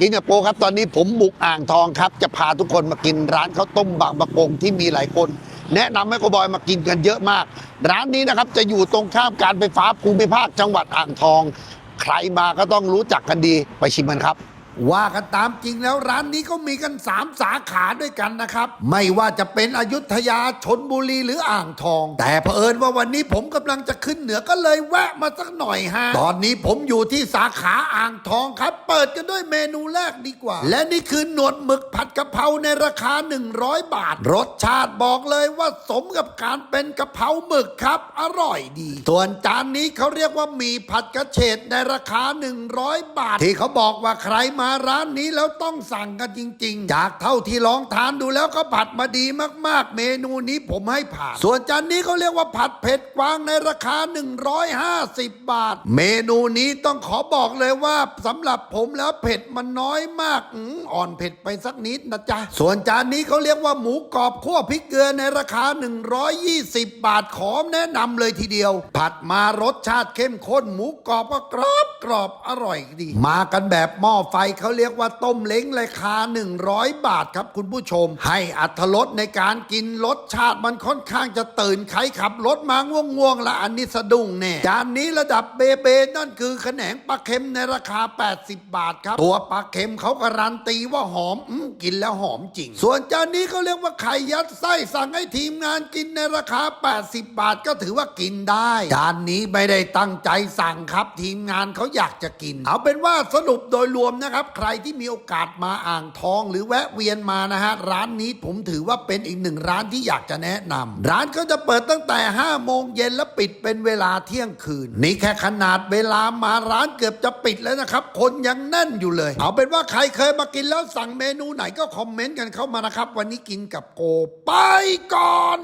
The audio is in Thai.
กินกับโปครับตอนนี้ผมบุกอ่างทองครับ จะพาทุกคนมากินร้านข้าวต้มบางประกงที่มีหลายคน แนะนำให้โกบอยมากินกันเยอะมาก ร้านนี้นะครับจะอยู่ตรงข้ามการไฟฟ้าภูมิภาคจังหวัดอ่างทอง ใครมาก็ต้องรู้จักกันดีไปชิมกันครับ ว่ากันตามจริงแล้วร้านนี้ก็มีกัน3สาขาด้วยกันนะครับ ไม่ว่าจะเป็นอยุธยาชนบุรีหรืออ่างทอง แต่เผอิญว่าวันนี้ผมกำลังจะขึ้นเหนือก็เลยแวะมาสักหน่อยฮะ ตอนนี้ผมอยู่ที่สาขาอ่างทองครับ เปิดกันด้วยเมนูแรกดีกว่า และนี่คือหนวดหมึกผัดกะเพราในราคา 100 บาท รสชาติบอกเลยว่าสมกับการเป็นกะเพราหมึกครับ อร่อยดี ส่วนจานนี้เขาเรียกว่าหมี่ผัดกระเฉดในราคา 100 บาท ที่เขาบอกว่าใครมาร้านนี้แล้วต้องสั่งกันจริง ๆ จากเท่าที่ลองทานดูแล้วก็ผัดมาดีมากๆ เมนูนี้ผมให้ผ่าน ส่วนจานนี้เขาเรียกว่าผัดเผ็ดกวางในราคา 150 บาท เมนูนี้ต้องขอบอกเลยว่าสำหรับผมแล้วเผ็ดมันน้อยมากอืมอ่อนเผ็ดไปสักนิดนะจ๊ะ ส่วนจานนี้เขาเรียกว่าหมูกรอบคั่วพริกเกลือในราคา 120 บาทขอแนะนำเลยทีเดียว ผัดมารสชาติเข้มข้นหมูกรอบก็กรอบกรอบอร่อยดี มากันแบบหม้อไฟเขาเรียกว่าต้มเล้งราคา 100 บาทครับคุณผู้ชม ให้อัตรสในการกินรสชาติมันค่อนข้างจะตื่นใครขับรถมาง่วงๆละอันนี้สะดุ้งแน่จานนี้ระดับเบเบนั่นคือแขนงปลาเค็มในราคา 80 บาทครับ ตัวปลาเค็มเขาการันตีว่าหอมอมกินแล้วหอมจริง ส่วนจานนี้เขาเรียกว่าไข่ยัดไส้สั่งให้ทีมงานกินในราคา 80 บาทก็ถือว่ากินได้จานนี้ไม่ได้ตั้งใจสั่งครับ ทีมงานเขาอยากจะกิน เอาเป็นว่าสรุปโดยรวมนะครับับใครที่มีโอกาสมาอ่างทองหรือแวะเวียนมานะฮะร้านนี้ผมถือว่าเป็นอีกหนึ่งร้านที่อยากจะแนะนำร้านเขาจะเปิดตั้งแต่5โมงเย็นและปิดเป็นเวลาเที่ยงคืน นี่แค่ขนาดเวลามาร้านเกือบจะปิดแล้วนะครับ คนยังแน่นอยู่เลย เอาเป็นว่าใครเคยมากินแล้วสั่งเมนูไหนก็คอมเมนต์กันเข้ามานะครับ วันนี้กินกับโกไปก่อน